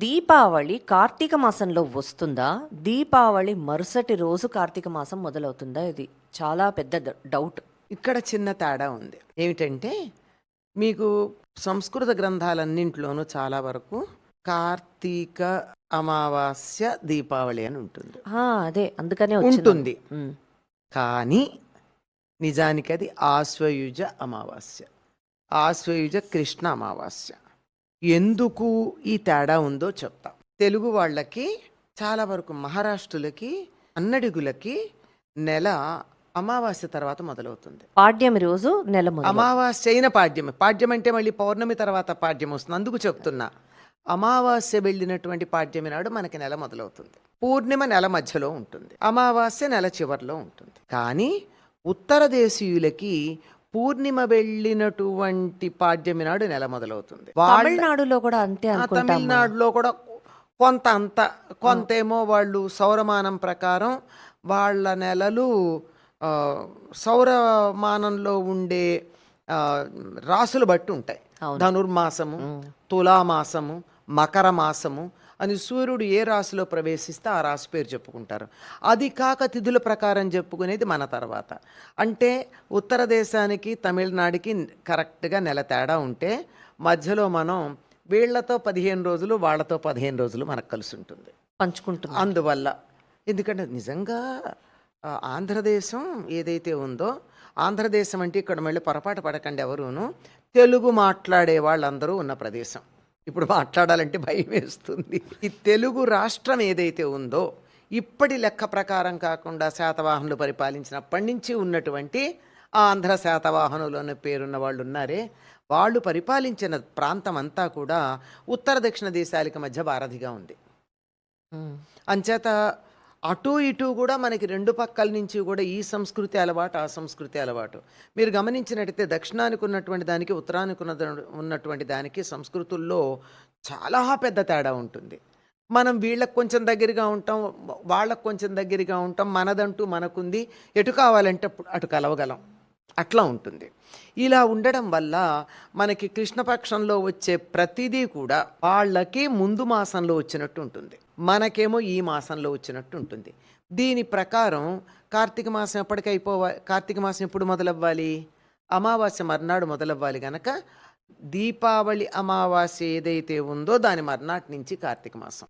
దీపావళి కార్తీక మాసంలో వస్తుందా? దీపావళి మరుసటి రోజు కార్తీక మాసం మొదలవుతుందా? ఇది చాలా పెద్ద ద- డౌట్ ఇక్కడ చిన్న తేడా ఉంది. ఏమిటంటే మీకు సంస్కృత గ్రంథాలన్నింటిలోనూ చాలా వరకు కార్తీక అమావాస్య దీపావళి అని ఉంటుంది. ఆ, అదే. అందుకనే వచ్చింది. ఉంటుంది. ఉమ్. కానీ నిజానికి అది ఆశ్వయుజ అమావాస్య. ఆశ్వయుజ కృష్ణ అమావాస్య. ఎందుకు ఈ తేడా ఉందో చెప్తా. తెలుగు వాళ్ళకి చాలా వరకు మహారాష్ట్రులకి అన్నడిగులకి నెల అమావాస్య తర్వాత మొదలవుతుంది. పాడ్యమి రోజు నెల అమావాస్య అయిన పాడ్యమి. పాడ్యం అంటే మళ్ళీ పౌర్ణమి తర్వాత పాడ్యం వస్తుంది. అందుకు చెప్తున్నా. అమావాస్య వెళ్ళినటువంటి పాడ్యమి నాడు మనకి నెల మొదలవుతుంది. పూర్ణిమ నెల మధ్యలో ఉంటుంది. అమావాస్య నెల చివరిలో ఉంటుంది. కానీ ఉత్తర దేశీయులకి పూర్ణిమ వెళ్ళినటువంటి పాడ్యమి నాడు నెల మొదలవుతుంది. తమిళనాడులో కూడా అంతే తమిళనాడులో కూడా కొంత అంత కొంతేమో వాళ్ళు సౌరమానం ప్రకారం వాళ్ళ నెలలు సౌరమానంలో ఉండే రాసులు బట్టి ఉంటాయి. ధనుర్మాసము తులామాసము మకర మాసము అని సూర్యుడు ఏ రాశిలో ప్రవేశిస్తే ఆ రాశి పేరు చెప్పుకుంటారు. అది కాక తిథుల ప్రకారం చెప్పుకునేది మన తర్వాత. అంటే ఉత్తర దేశానికి తమిళనాడుకి కరెక్ట్గా నెల తేడా ఉంటే మధ్యలో మనం వీళ్ళతో పదిహేను రోజులు వాళ్ళతో పదిహేను రోజులు మనకు కలిసి ఉంటుంది. పంచుకుంటున్నాం అందువల్ల ఎందుకంటే నిజంగా ఆంధ్రదేశం ఏదైతే ఉందో ఆంధ్రదేశం అంటే ఇక్కడ మళ్ళీ పొరపాటు పడకండి ఎవరును తెలుగు మాట్లాడే వాళ్ళందరూ ఉన్న ప్రదేశం. ఇప్పుడు మాట్లాడాలంటే భయం వేస్తుంది. ఈ తెలుగు రాష్ట్రం ఏదైతే ఉందో ఇప్పటి లెక్క ప్రకారం కాకుండా శాతవాహనులు పరిపాలించినప్పటి నుంచి ఉన్నటువంటి ఆంధ్ర శాతవాహనులు అనే పేరున్న వాళ్ళు ఉన్నారే. వాళ్ళు పరిపాలించిన ప్రాంతం అంతా కూడా ఉత్తర దక్షిణ దేశాలకు మధ్య వారధిగా ఉంది. అంచేత అటు ఇటు కూడా మనకి రెండు పక్కల నుంచి కూడా ఈ సంస్కృతి అలవాటు ఆ సంస్కృతి అలవాటు. మీరు గమనించినట్టయితే దక్షిణానికి ఉన్నటువంటి దానికి ఉత్తరానికి ఉన్న ఉన్నటువంటి దానికి సంస్కృతుల్లో చాలా పెద్ద తేడా ఉంటుంది. మనం వీళ్ళకు కొంచెం దగ్గరగా ఉంటాం వాళ్ళకు కొంచెం దగ్గరగా ఉంటాం మనదంటూ మనకుంది. ఎటు కావాలంటే అటు కలవగలం. అట్లా ఉంటుంది. ఇలా ఉండడం వల్ల మనకి కృష్ణపక్షంలో వచ్చే ప్రతిదీ కూడా వాళ్ళకి ముందు మాసంలో వచ్చినట్టు ఉంటుంది. మనకేమో ఈ మాసంలో వచ్చినట్టు ఉంటుంది. దీని ప్రకారం కార్తీక మాసం ఎప్పటికైపోవాలి కార్తీక మాసం ఎప్పుడు మొదలవ్వాలి? అమావాస్య మర్నాడు మొదలవ్వాలి గనక దీపావళి అమావాస్య ఏదైతే ఉందో దాని మర్నాటి నుంచి కార్తీక మాసం.